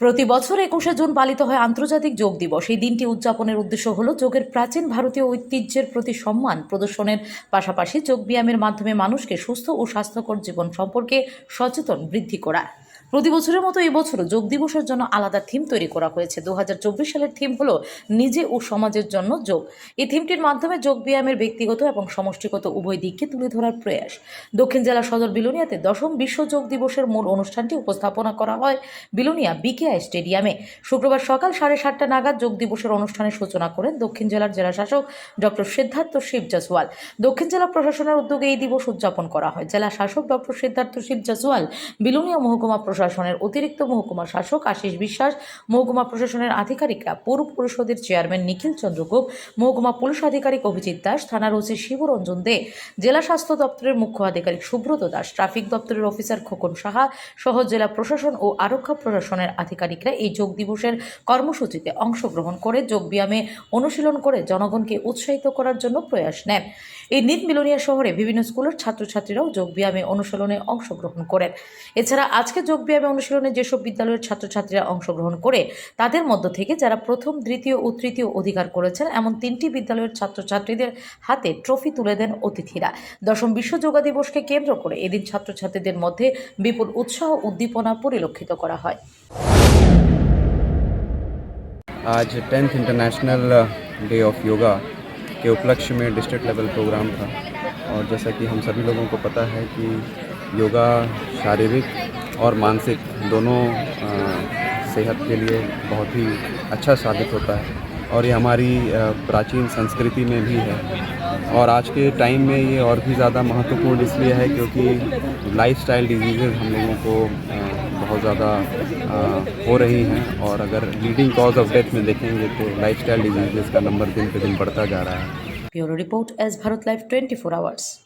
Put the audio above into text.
প্রতি বছর একুশে জুন পালিত হয় আন্তর্জাতিক যোগ দিবস। এই দিনটি উদযাপনের উদ্দেশ্য হল যোগের প্রাচীন ভারতীয় ঐতিহ্যের প্রতি সম্মান প্রদর্শনের পাশাপাশি যোগব্যায়ামের মাধ্যমে মানুষকে সুস্থ ও স্বাস্থ্যকর জীবন সম্পর্কে সচেতন বৃদ্ধি করা। প্রতি বছরের মতো এই বছরও যোগ দিবসের জন্য আলাদা থিম তৈরি করা হয়েছে। দুহাজার চব্বিশ সালের থিম হলো নিজে ও সমাজের জন্য যোগ। এই থিমটির মাধ্যমে যোগ ব্যায়ামের ব্যক্তিগত এবং সমষ্টিগত উভয় দিককে তুলে ধরার প্রয়াস। দক্ষিণ জেলা সদর বিলোনিয়াতে দশম বিশ্ব যোগ দিবসের মূল অনুষ্ঠানটি উপস্থাপনা করা হয় বিলোনিয়া বিকেআই স্টেডিয়ামে। শুক্রবার সকাল সাড়ে সাতটা নাগাদ যোগ দিবসের অনুষ্ঠানের সূচনা করেন দক্ষিণ জেলার জেলা শাসক ডক্টর সিদ্ধার্থ শিব জাসওয়াল দক্ষিণ জেলা প্রশাসনের উদ্যোগে এই দিবস উদযাপন করা হয়। জেলা শাসক ডক্টর সিদ্ধার্থ শিব জাসওয়াল বিলোনিয়া মহকুমা প্রশাসনের অতিরিক্ত মহকুমা শাসক আশিস বিশ্বাস, মহকুমা প্রশাসনের আধিকারিকরা পৌর পরিষদের চেয়ারম্যান নিখিল চন্দ্র গোপ মহকুমা পুলিশ আধিকারিক অভিজিৎ দাস, থানার ওসি শিবরঞ্জন দে, জেলা স্বাস্থ্য দপ্তরের মুখ্য আধিকারিক সুব্রত দাস, ট্রাফিক দপ্তরের অফিসার খোকন সাহা সহ জেলা প্রশাসন ও আরক্ষা প্রশাসনের আধিকারিকরা এই যোগ দিবসের কর্মসূচিতে অংশগ্রহণ করে যোগ ব্যায়ামে অনুশীলন করে জনগণকে উৎসাহিত করার জন্য প্রয়াস নেন। এই নিত মিলনিয়া শহরে বিভিন্ন স্কুলের ছাত্রছাত্রীরাও যোগ ব্যায়ামে অনুশীলনে অংশগ্রহণ করেন। এছাড়া আজকে যোগ ব্যায়ামে অনুশীলনে যেসব বিদ্যালয়ের ছাত্রছাত্রীরা অংশগ্রহণ করে তাদের মধ্য থেকে যারা প্রথম দ্বিতীয় ও তৃতীয় অধিকার করেছেন এমন তিনটি বিদ্যালয়ের ছাত্রছাত্রীদের হাতে ট্রফি তুলে দেন অতিথিরা দশম বিশ্ব যোগা দিবসকে কেন্দ্র করে এদিন ছাত্রছাত্রীদের মধ্যে বিপুল উৎসাহ উদ্দীপনা পরিলক্ষিত করা হয় आज tenth international day of yoga के उपलक्ष्य में डिस्ट्रिक्ट लेवल प्रोग्राम था और जैसा कि हम सभी लोगों को पता है कि योगा शारीरिक और मानसिक दोनों सेहत के लिए बहुत ही अच्छा साबित होता है। और ये हमारी प्राचीन संस्कृति में भी है। और आज के टाइम में ये और भी ज़्यादा महत्वपूर्ण इसलिए है क्योंकि लाइफस्टाइल डिज़ीज़ हम लोगों को बहुत ज़्यादा हो रही हैं। और अगर लीडिंग कॉज ऑफ़ डेथ में देखेंगे तो लाइफस्टाइल डिजीजेज का नंबर दिन पे दिन बढ़ता जा रहा है। ब्यूरो रिपोर्ट एज भारत लाइव 24 आवर्स।